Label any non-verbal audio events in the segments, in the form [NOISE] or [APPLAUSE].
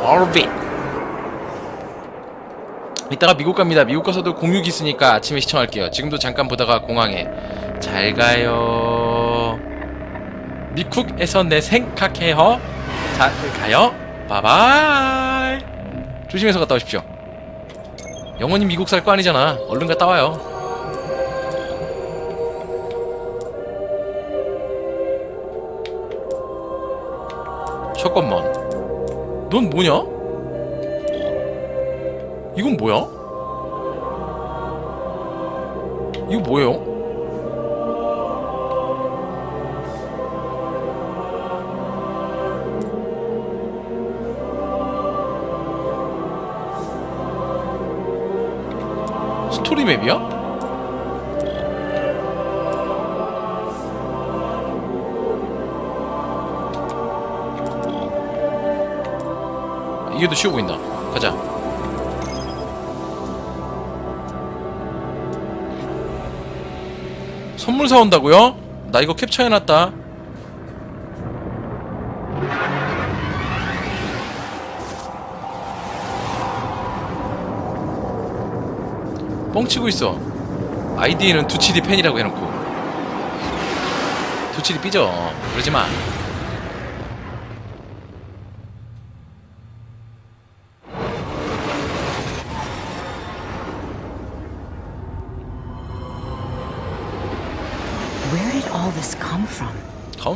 오비트 이따가 미국 갑니다. 미국 가서도 공육 있으니까 아침에 시청할게요. 지금도 잠깐 보다가 공항에. 잘 가요. 미국에서 내 생각해요. 잘 가요. 바바이. 조심해서 갔다 오십시오. 영원히 미국 살 거 아니잖아. 얼른 갔다 와요. 잠깐만 넌 뭐냐? 이건 뭐야? 이거 뭐예요? 스토리 맵이야? 이게 더 쉬워 보인다. 가자. 선물 사온다고요? 나 이거 캡처해놨다. 뻥치고 있어. 아이디는 두치디 팬이라고 해놓고. 두치디 삐져. 그러지 마.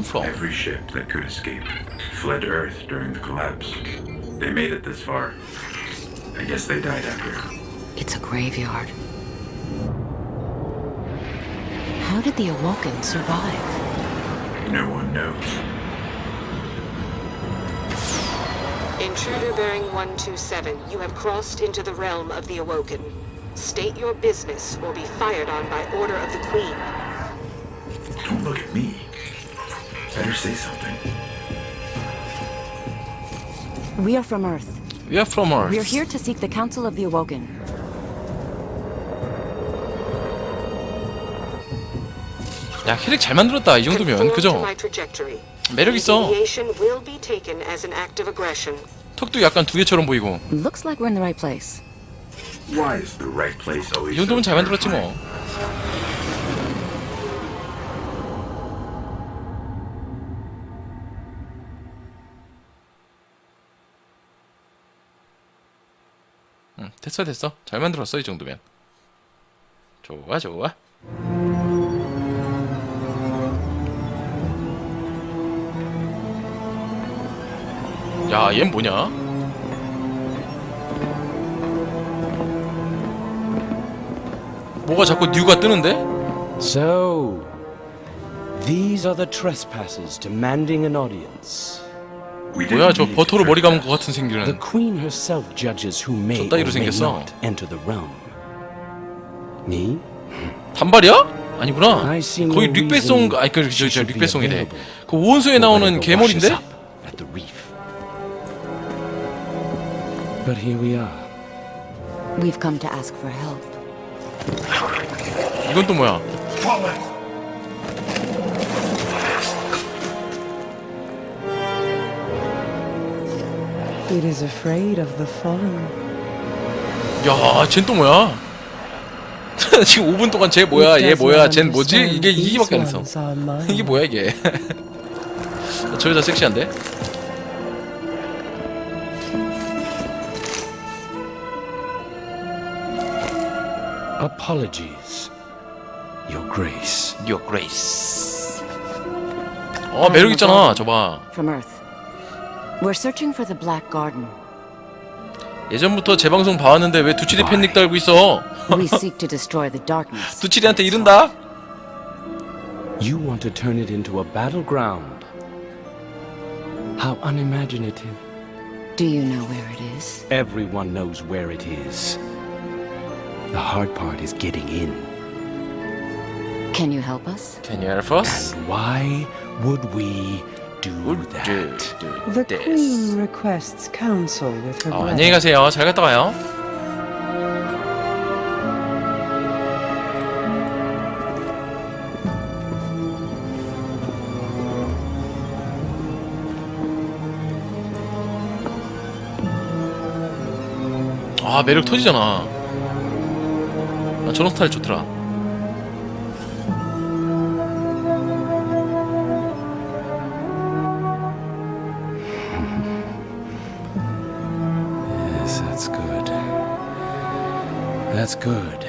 From. Every ship that could escape fled Earth during the collapse. They made it this far. I guess they died out here. It's a graveyard. How did the Awoken survive? No one knows. Intruder bearing 127, you have crossed into the realm of the Awoken. State your business or be fired on by order of the Queen. Better say something. We are from Earth. We are from Earth. We are here to seek the Council of the Awoken. 야 캐릭 잘 만들었다 이 정도면 그죠? my trajectory. 매력 있어. 턱도 약간 두 개처럼 보이고 Looks like we're in the right place. Why is the right place always 이 정도면 잘 만들었지? 뭐. 응, 됐어 됐어 잘 만들었어 이 정도면 좋아 좋아 야얜 뭐냐 뭐가 자꾸 뉴가 뜨는데? So, these are the trespassers demanding an audience. 뭐야 저 버터로 머리 감은 것. 같은 The 생기는 queen herself judges who may or 따위로 생겼어. not enter the realm. Me? 단발이야? 아니구나 거의 릭배송 아니 그 저, 저 be 릭배송이래. 그 오원소에 나오는 reef. But here we are. We've come to ask for help. 이건 또 뭐야 It is afraid of the fallen. 야 쟨 또 뭐야 지금 5분 동안 쟤 뭐야 얘 뭐야 쟨 뭐지 이게 이게밖에 안 했어 이게 뭐야 이게 저 여자 섹시한데? Apologies, Your Grace. Your Grace 어 매력 있잖아 저 봐 From Earth. We're searching for the Black Garden. 예전부터 제 방송 봐왔는데 왜 두치리 팬닉 달고 있어 We seek to destroy the darkness. 두치리한테 [LAUGHS] 이른다? You want to turn it into a battleground. How unimaginative. Do you know where it is? Everyone knows where it is. The hard part is getting in. Can you help us? Can you help us? And why would we do that? do, do The queen requests counsel with her 어, brother. 안녕히 가세요 잘 갔다 와요 아 매력 터지잖아 나 저런 스타일 좋더라 That's good.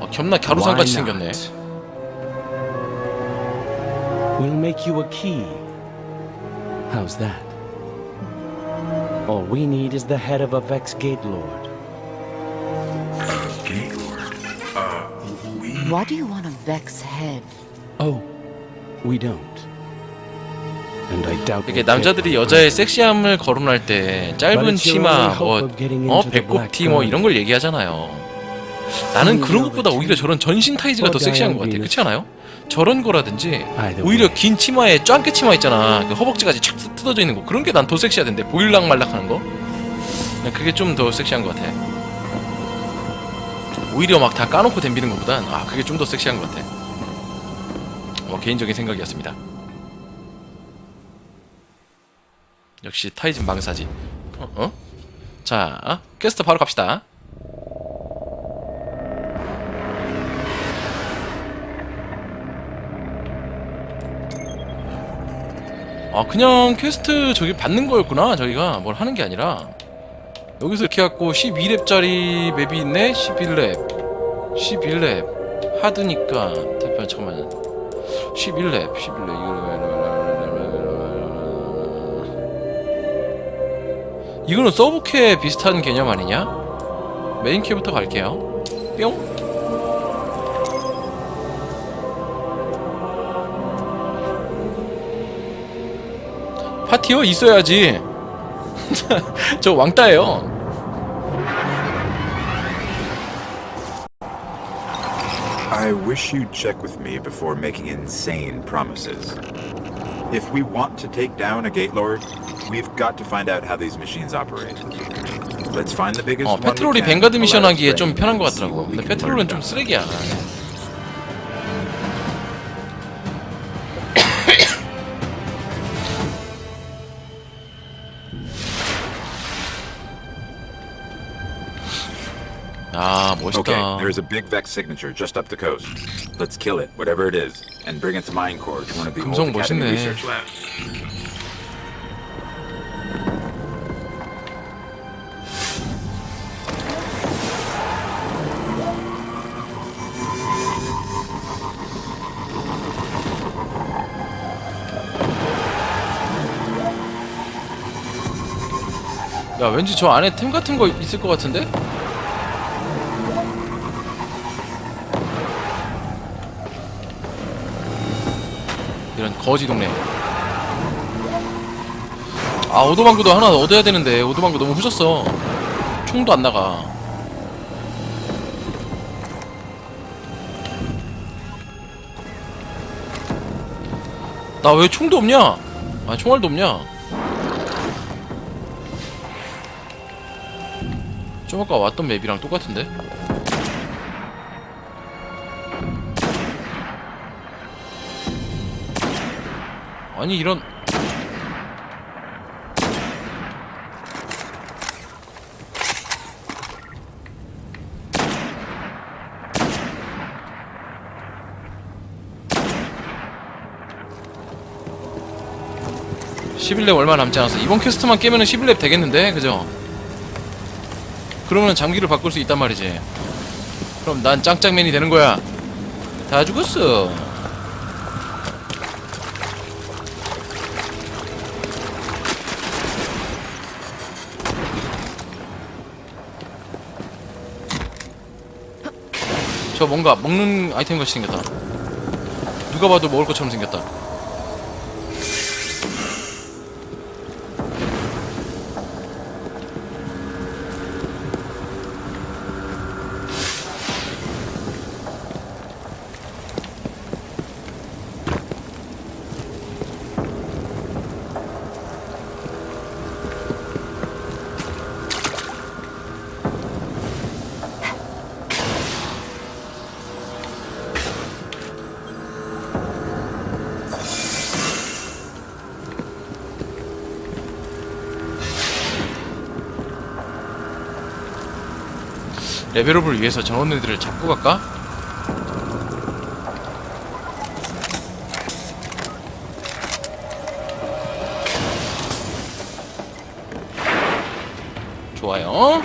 아, 겸나 갸루상같이 Why 생겼네 not? We'll make you a key. How's that? All we need is the head of a Vex Gate Lord. Gate Lord. Uh, we. Why do you want a Vex head? Oh, we don't. 이게 남자들이. 여자의 섹시함을 거론할 때 짧은 치마 뭐 어, 배꼽티 뭐 이런 걸 얘기하잖아요. 나는 그런 것보다 오히려 저런 전신 타이즈가 더 섹시한 것 같아. 그렇지 않아요? 저런 거라든지 오히려 긴 치마에 짱깨 치마 있잖아. 그 허벅지까지 착 뜯어져 있는 거. 그런 게 난 더 섹시하던데. 보일락 말락 하는 거? 난 그게 좀 더 섹시한 것 같아. 오히려 막 다 까놓고 댐비는 것보단 아 그게 좀 더 섹시한 것 같아. 뭐 개인적인 생각이었습니다 역시 타이즌 망사지. 어? 어? 자 퀘스트 바로 갑시다. 아 그냥 퀘스트 저기 받는 거였구나 저기가. 뭘 하는 게 아니라. 여기서 이렇게 갖고 12렙짜리 맵이 있네? 11렙. 11렙. 하드니까. 대표 잠깐만 11렙 11렙. 이거 는 서브캐 비슷한 개념 아니냐? 메인캐부터 갈게요 뿅 파티요? 있어야지 저 왕따예요 I wish you'd check with me before making insane promises. If we want to take down a Gate Lord, we've got to find out how these machines operate. Let's find the biggest 어 one we 페트롤이 can, 뱅가드 미션 allow 하기에 its 좀 brain, 편한 것 and see 같더라고 what we 근데 can learn 페트롤은 좀 about it. 쓰레기야 [COUGHS] 아 멋있다 Okay, there's a big Vex signature just up the coast. Let's kill it, whatever it is, and bring its mine core to one of the 금성 old Academy 멋있네. research labs. 야 왠지 저 안에 템 같은 거 있을 것 같은데? 이런 거지 동네 아 오도방구도 하나 얻어야 되는데 오도방구 너무 후졌어 총도 안 나가 나 왜 총도 없냐? 아 총알도 없냐? 좀 아까 왔던 맵이랑 똑같은데? 아니 이런 (11렙) 얼마 남지 않았어 이번 퀘스트만 깨면 은 (11렙) 되겠는데 그죠? 그러면 장기를 바꿀 수 있단 말이지. 그럼 난 짱짱맨이 되는 거야. 다 죽었어. 저 뭔가 먹는 아이템 같이 생겼다. 누가 봐도 먹을 것처럼 생겼다. 레벨업을 위해서 저런 애들을 잡고 갈까? 좋아요.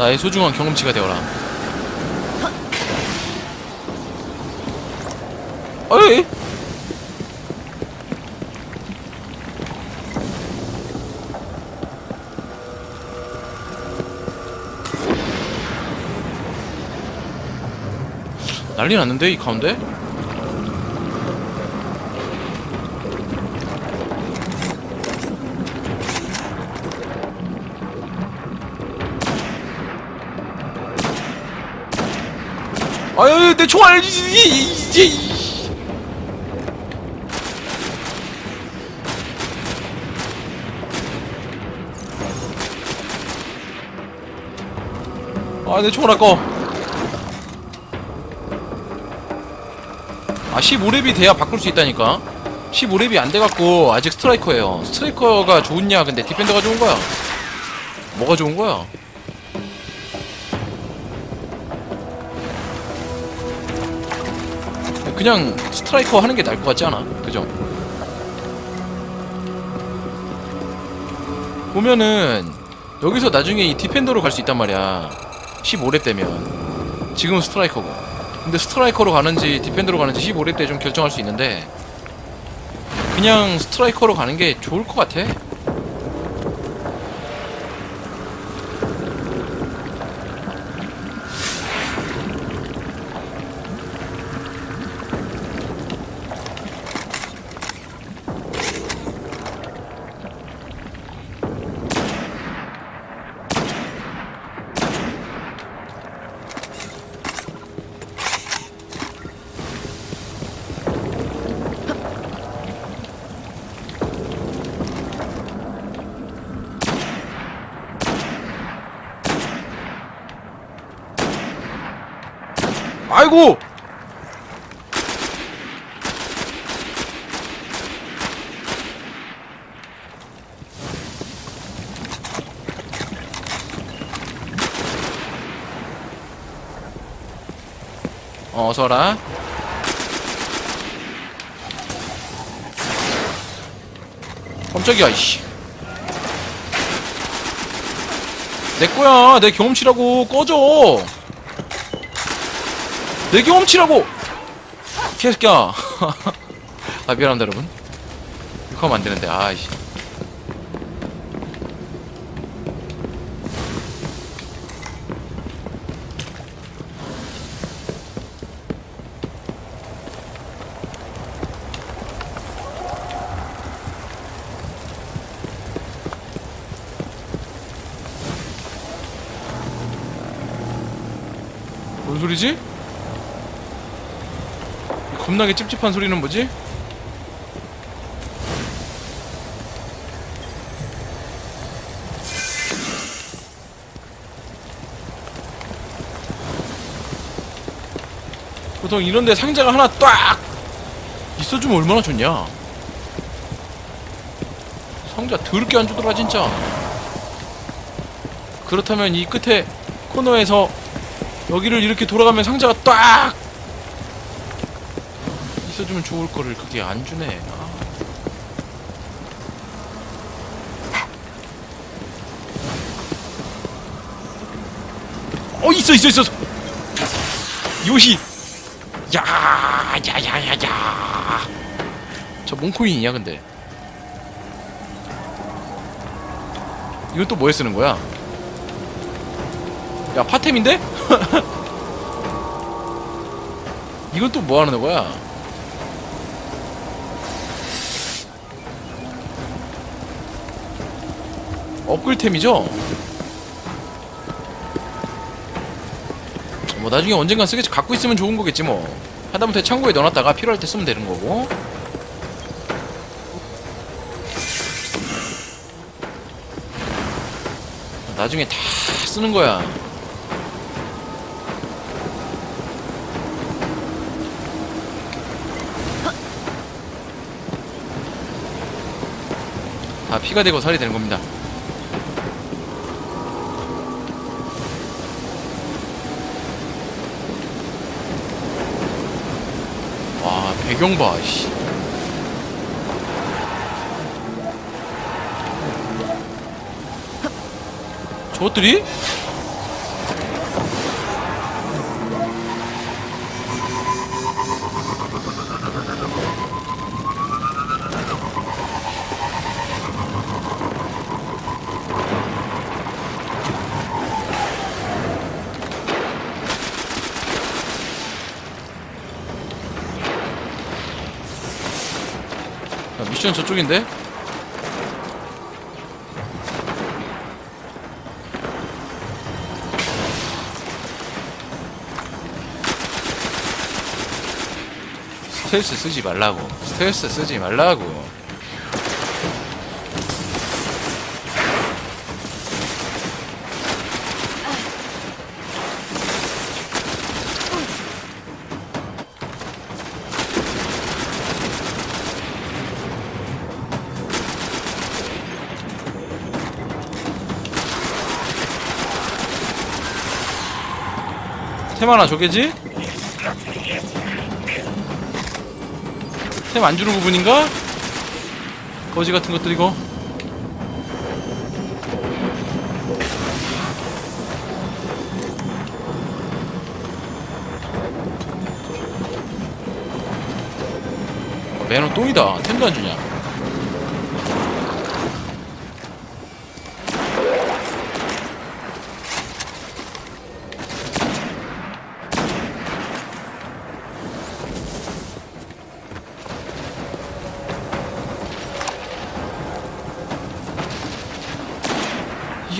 나의 소중한 경험치가 되어라. 어이! 난리 났는데 이 가운데? 아유 내 총알 이제 아내 총알 아까워. 아 15렙이 돼야 바꿀 수 있다니까. 15렙이 안 돼갖고 아직 스트라이커예요. 스트라이커가 좋냐? 근데 디펜더가 좋은 거야. 뭐가 좋은 거야 그냥 스트라이커 하는 게 나을 것 같지 않아? 그죠? 보면은 여기서 나중에 이 디펜더로 갈 수 있단 말이야 15렙 되면 지금은 스트라이커고 근데 스트라이커로 가는지 디펜더로 가는지 15렙 때 좀 결정할 수 있는데 그냥 스트라이커로 가는 게 좋을 것 같아 아이고! 어, 어서라. 깜짝이야 이씨. 내 거야. 내 경험치라고. 꺼져 내 경험치라고! 개새끼야. [LAUGHS] 아 미안합니다 여러분. 이렇게 하면 안 되는데 아이씨 뭔 소리지? 이 겁나게 찝찝한 소리는 뭐지? 보통 이런데 상자가 하나 딱 있어주면 얼마나 좋냐 상자 더럽게 안 주더라 진짜 그렇다면 이 끝에 코너에서 여기를 이렇게 돌아가면 상자가 딱 있어주면 좋을 거를 그게 안 주네. 아. 어 있어 있어 있어. 요시. 야야야야야. 저 몽코인이야 근데. 이건 또 뭐에 쓰는 거야? 야 파템인데? [LAUGHS] 이건 또 뭐 하는 거야? 업글템이죠? 뭐 나중에 언젠간 쓰겠지. 갖고 있으면 좋은 거겠지 뭐. 하다못해 창고에 넣어놨다가 필요할 때 쓰면 되는 거고. 나중에 다 쓰는 거야. 다 피가 되고 살이 되는 겁니다. 배경 봐. 씨. 저것들이? 미션 저쪽인데? 스텔스 쓰지 말라고. 스텔스 쓰지 말라고. 템 하나 저게지? 템 안 주는 부분인가? 거지 같은 것들이고 어, 매너 똥이다 템도 안 주냐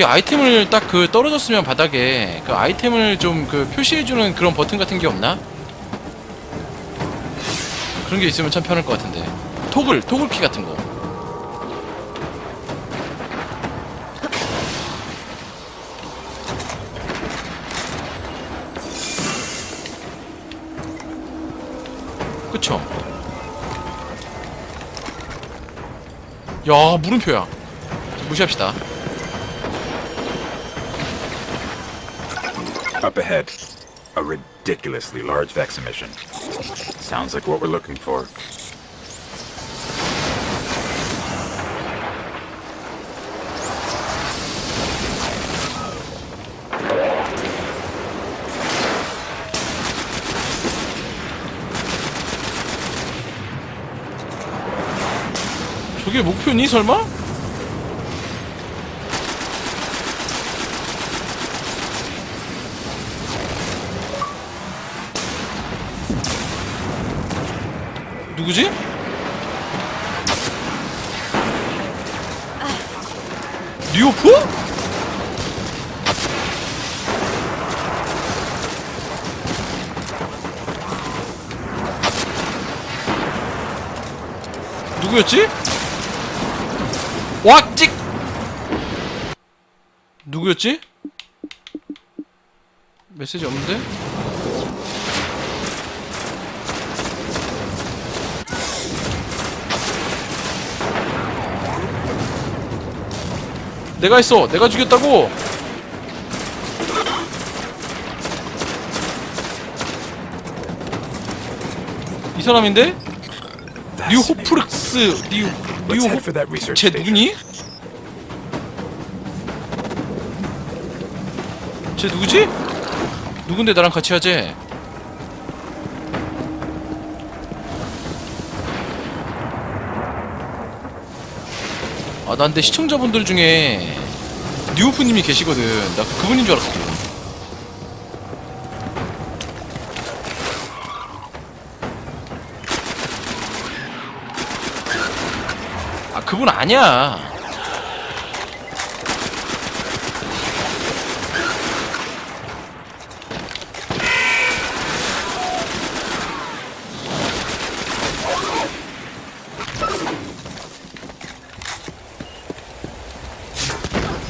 이게 아이템을 딱 그 떨어졌으면 바닥에 그 아이템을 좀 그 표시해주는 그런 버튼 같은 게 없나? 그런 게 있으면 참 편할 것 같은데 토글 토글 키 같은 거 그쵸? 야 물음표야 무시합시다 Up ahead, a ridiculously large Vex emission. Sounds like what we're looking for. 저게 목표니 설마? 누구였지? 왁찍! 누구였지? 메시지 없는데? 내가 했어! 내가 죽였다고! 이 사람인데? 뉴호프르스 뉴 뉴호 research 쟤 station. 누구니? 쟤 누구지? 누군데 나랑 같이 하재? 아, 난내 시청자분들 중에 뉴오프님이 계시거든. 나 그분인 줄 알았어. 그건 아니야.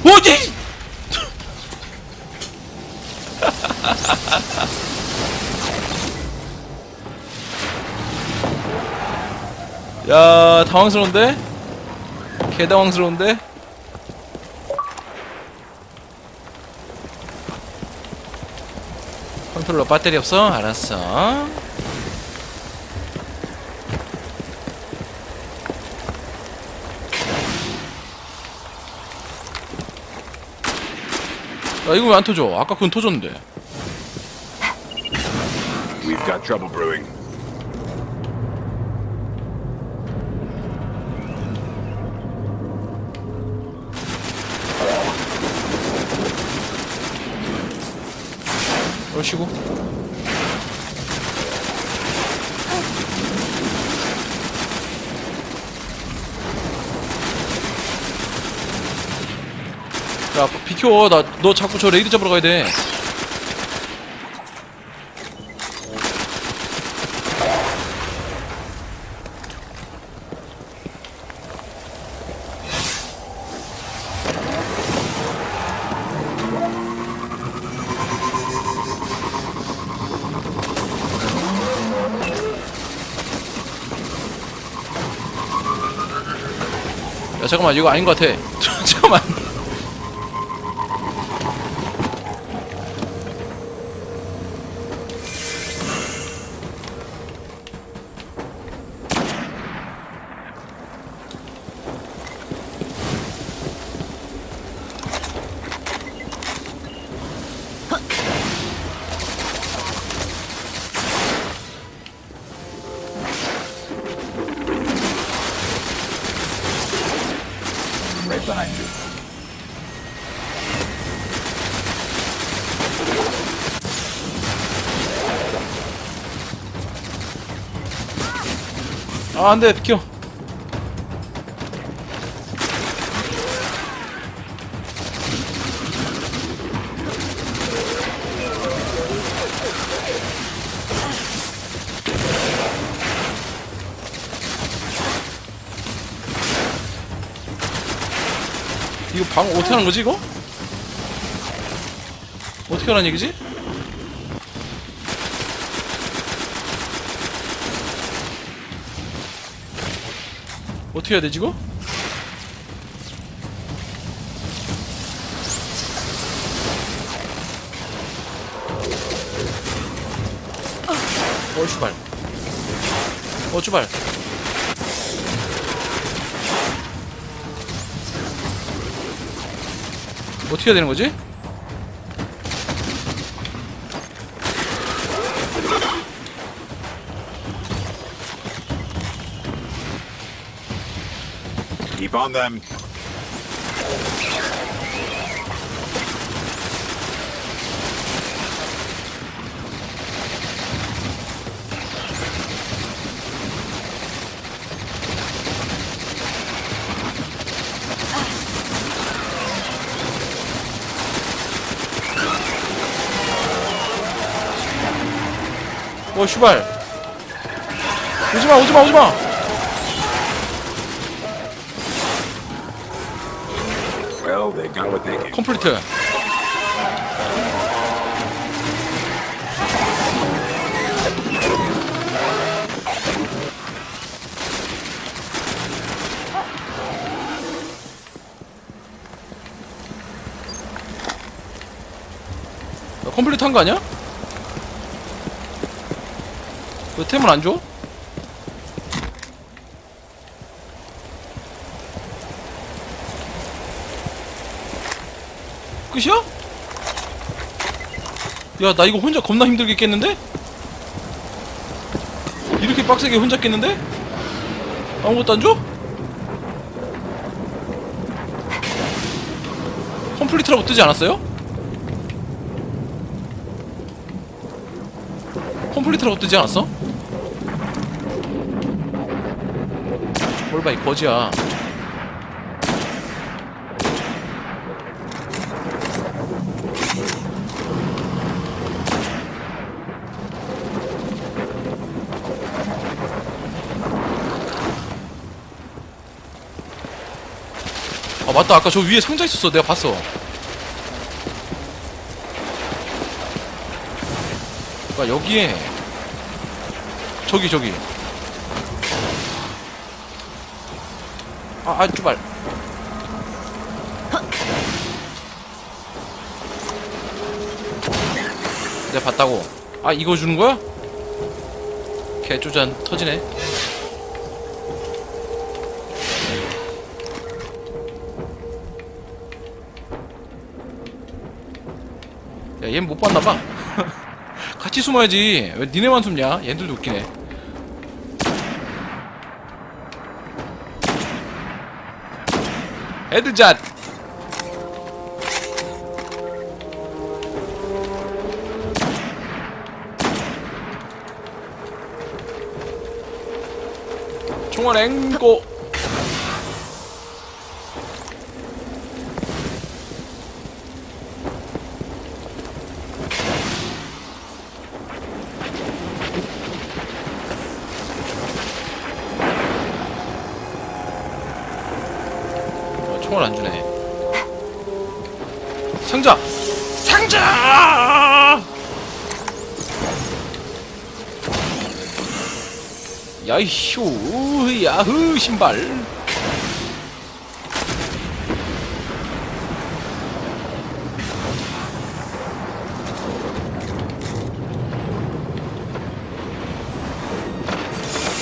어디? [LAUGHS] 야 당황스러운데? 개 당황스러운데? 컨트롤러 배터리 없어? 알았어 야 이거 왜 안 터져? 아까 그건 터졌는데 We've got trouble brewing. 그러시고. 야 비켜. 나 너 자꾸 저 레이드 잡으러 가야 돼 야 잠깐만 이거 아닌 것 같아. [LAUGHS] 잠깐만 아 안 돼 비켜 이거 방 어떻게 하는 거지 이거? 어떻게 하는 얘기지? 어떻게 해야 되지 이거? 어 슈발 어 슈발 어떻게 해야 되는 거지? On them. 어 슈발 오지마 오지마 오지마 야, 컴플리트 한거 아니야? 왜 템을 안 줘? 끝이야? 야, 나 이거 혼자 겁나 힘들게 깼는데? 이렇게 빡세게 혼자 깼는데? 아무것도 안 줘? 컴플리트라고 뜨지 않았어요? 컴플리트라고 뜨지 않았어? 뭘 봐, 이 거지야. 맞다 아까 저 위에 상자 있었어 내가 봤어 그러니까 여기에 저기 저기 아, 아, 주발. 내가 봤다고. 아, 이거 주는 거야? 개조잔 터지네. 얘는 못 봤나봐. [LAUGHS] 같이 숨어야지. 왜 니네만 숨냐? 얘들도 웃기네. 헤드샷! 총알 앵고! 총알 안 주네. 상자! 상자! 야이쇼, 야흐, 신발.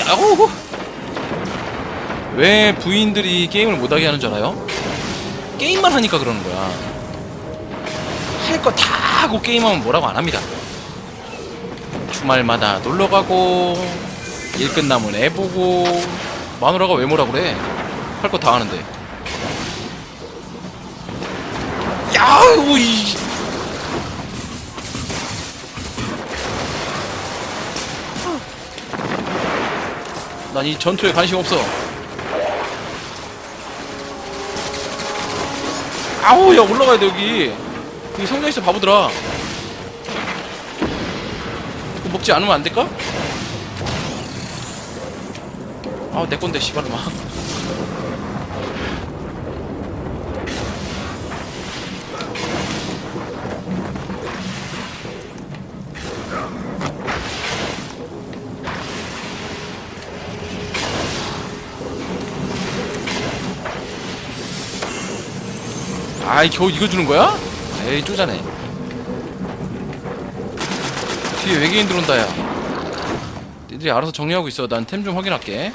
야호! 왜 부인들이 게임을 못하게 하는 줄 알아요? 게임만 하니까 그러는 거야. 할 거 다 하고 게임하면 뭐라고 안 합니다. 주말마다 놀러 가고 일 끝나면 애 보고 마누라가 왜 뭐라 그래? 할 거 다 하는데. 야우 이. 난이 전투에 관심 없어. 아우 야 올라가야 돼 여기. 여기 성장 있어 바보들아. 이거 먹지 않으면 안 될까? 아, 내 건데, 씨발로마. 아이, 겨우 이거 주는 거야? 에이, 쪼자네. 뒤에 외계인 들어온다, 야. 니들이 알아서 정리하고 있어. 난 템 좀 확인할게.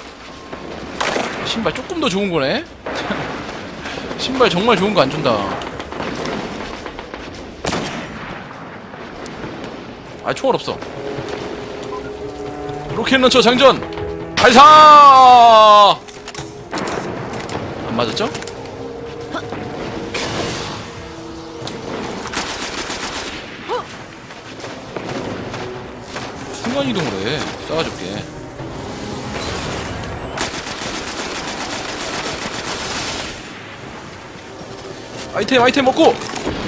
신발 조금 더 좋은 거네? [LAUGHS] 신발 정말 좋은 거 안 준다. 아, 총알 없어. 로켓 런처 장전! 발사! 안 맞았죠? 순간 이동을 해. 싸가지게. 아이템 아이템 먹고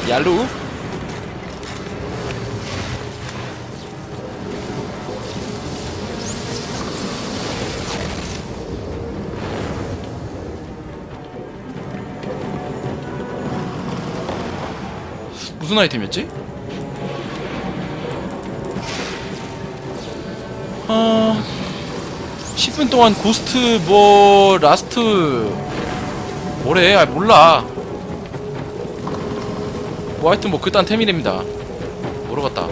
얄루 무슨 아이템이었지? 아 10분 동안 고스트 뭐 라스트 뭐래 아 몰라 뭐 하여튼 뭐 그딴 모르겠다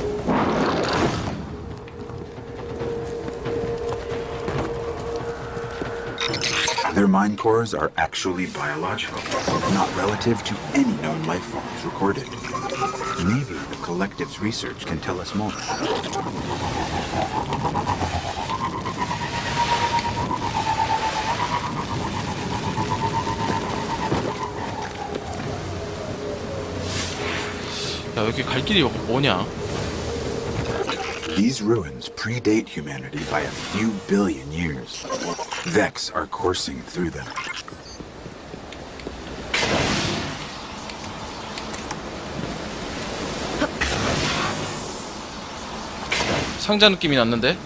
tell us more. 야 여기 갈 길이 뭐냐 These ruins predate humanity by a few billion years. Vex are coursing through them. 상자 느낌이 났는데